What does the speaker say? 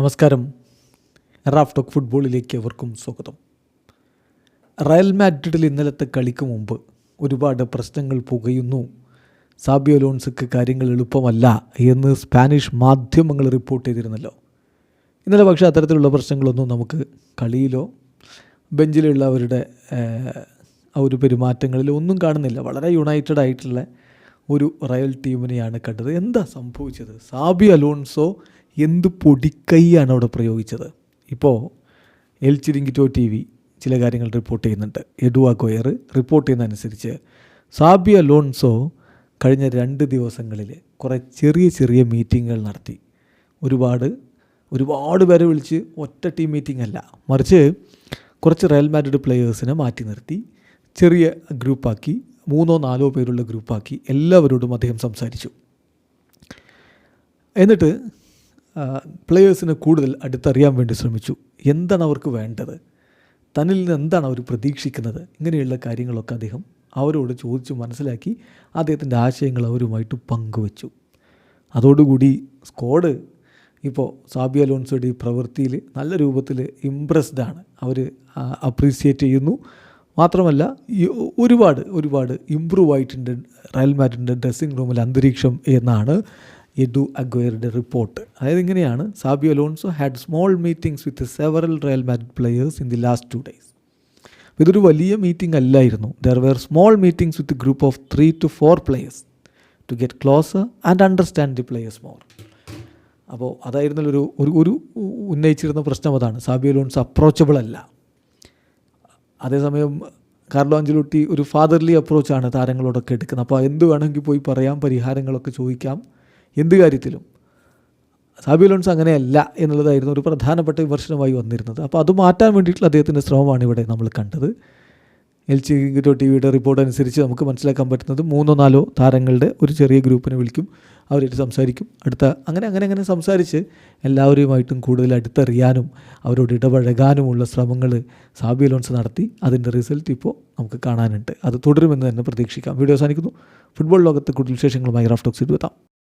നമസ്കാരം. Raf talk ഫുട്ബോളിലേക്ക് അവർക്കും സ്വാഗതം. റയൽ മാഡ്രിഡിൽ ഇന്നലത്തെ കളിക്ക് മുമ്പ് ഒരുപാട് പ്രശ്നങ്ങൾ പുകയുന്നു. സാബിയോ ലോൺസക്ക് കാര്യങ്ങൾ എളുപ്പമല്ല എന്ന് സ്പാനിഷ് മാധ്യമങ്ങൾ റിപ്പോർട്ട് ചെയ്തിരുന്നല്ലോ. ഇന്നലെ പക്ഷേ അത്തരത്തിലുള്ള പ്രശ്നങ്ങളൊന്നും നമുക്ക് കളിയിലോ ബെഞ്ചിലുള്ളവരുടെ ആ ഒരു പെരുമാറ്റങ്ങളിലോ ഒന്നും കാണുന്നില്ല. വളരെ യുണൈറ്റഡ് ആയിട്ടുള്ള ഒരു റയൽ ടീമിനെയാണ് കണ്ടത്. എന്താ സംഭവിച്ചത്? സാബി അലോൺസോ എന്ത് പൊടിക്കൈയാണ് അവിടെ പ്രയോഗിച്ചത്? ഇപ്പോൾ എൽ ചിരിങ്കിറ്റോ ടി വി ചില കാര്യങ്ങൾ റിപ്പോർട്ട് ചെയ്യുന്നുണ്ട്. എഡുവാ ഗോയർ റിപ്പോർട്ട് ചെയ്യുന്നതനുസരിച്ച് സാബിയ ലോൺസോ കഴിഞ്ഞ രണ്ട് ദിവസങ്ങളിൽ കുറേ ചെറിയ ചെറിയ മീറ്റിങ്ങുകൾ നടത്തി. ഒരുപാട് ഒരുപാട് പേരെ വിളിച്ച് ഒറ്റ ടീം മീറ്റിംഗ് അല്ല. മറിച്ച് കുറച്ച് റയൽ മാഡ്രിഡ് പ്ലെയേഴ്സിനെ മാറ്റി നിർത്തി. ചെറിയ ഗ്രൂപ്പാക്കി മൂന്നോ നാലോ പേരുള്ള ഗ്രൂപ്പാക്കി എല്ലാവരോടും അദ്ദേഹം സംസാരിച്ചു. എന്നിട്ട് പ്ലെയേഴ്സിനെ കൂടുതൽ അടുത്തറിയാൻ വേണ്ടി ശ്രമിച്ചു. എന്താണ് അവർക്ക് വേണ്ടത്? തന്നിൽ നിന്ന് എന്താണ് അവർ പ്രതീക്ഷിക്കുന്നത്? ഇങ്ങനെയുള്ള കാര്യങ്ങളൊക്കെ അദ്ദേഹം അവരോട് ചോദിച്ചു മനസ്സിലാക്കി അദ്ദേഹത്തിന്റെ ആശയങ്ങൾ അവരുമായിട്ട് പങ്കുവച്ചു. അതോടുകൂടി സ്ക്വാഡ് ഇപ്പോൾ സാബിയ അലോൺസോയുടെ പ്രവൃത്തിയിൽ നല്ല രൂപത്തിൽ ഇമ്പ്രസ്ഡ് ആണ്. അവർ അപ്രീസിയേറ്റ് ചെയ്യുന്നു. മാത്രമല്ല ഒരുപാട് ഒരുപാട് ഇമ്പ്രൂവ് ആയിട്ടുണ്ട്. റയൽ മാറ്റിന്റെ ഡ്രസ്സിംഗ് റൂമിൽ അന്തരീക്ഷം എന്നാണ് എഡു അഗ്വയറുടെ റിപ്പോർട്ട് അതായത് ഇങ്ങനെയാണ് Xabi Alonso had small meetings with several Real Madrid players in the last two days ഇതൊരു വലിയ മീറ്റിംഗ് അല്ലായിരുന്നു. There were small meetings with group of three to four players to get closer and understand the players more അപ്പോൾ അതായിരുന്നല്ലോ ഒരു ഒരു ഒരു ഉന്നയിച്ചിരുന്ന പ്രശ്നം അതാണ്. സാബിയോ ലോൺസ് അപ്രോച്ചബിൾ അല്ല. അതേസമയം കാർലോ അഞ്ചലുട്ടി ഒരു ഫാദർലി അപ്രോച്ചാണ് താരങ്ങളോടൊക്കെ എടുക്കുന്നത്. അപ്പോൾ എന്ത് വേണമെങ്കിൽ പോയി പറയാം പരിഹാരങ്ങളൊക്കെ ചോദിക്കാം. എന്ത് കാര്യത്തിലും. സാബി ലോൺസ് അങ്ങനെയല്ല എന്നുള്ളതായിരുന്നു ഒരു പ്രധാനപ്പെട്ട വിമർശനമായി വന്നിരുന്നത്. അപ്പോൾ അത് മാറ്റാൻ വേണ്ടിയിട്ടുള്ള അദ്ദേഹത്തിന്റെ ശ്രമമാണ് ഇവിടെ നമ്മൾ കണ്ടത്. എൽ ചി കിറ്റോ ടി വിയുടെ റിപ്പോർട്ട് അനുസരിച്ച് നമുക്ക് മനസ്സിലാക്കാൻ പറ്റുന്നത് മൂന്നോ നാലോ താരങ്ങളുടെ ഒരു ചെറിയ ഗ്രൂപ്പിനെ വിളിക്കും അവരായിട്ട് സംസാരിക്കും. അടുത്ത അങ്ങനെ അങ്ങനെ അങ്ങനെ സംസാരിച്ച് എല്ലാവരുമായിട്ടും കൂടുതൽ അടുത്തറിയാനും അവരോട് ഇടപഴകാനുമുള്ള ശ്രമങ്ങൾ സാബി ലോൺസ് നടത്തി. അതിന്റെ റിസൾട്ട് ഇപ്പോൾ നമുക്ക് കാണാനുണ്ട്. അത് തുടരുമെന്ന് തന്നെ പ്രതീക്ഷിക്കാം. വീഡിയോ അവസാനിക്കുന്നു. ഫുട്ബോൾ ലോകത്ത് കൂടുതൽ വിശേഷങ്ങളുമായി റാഫ്റ്റോക്സ് എത്താം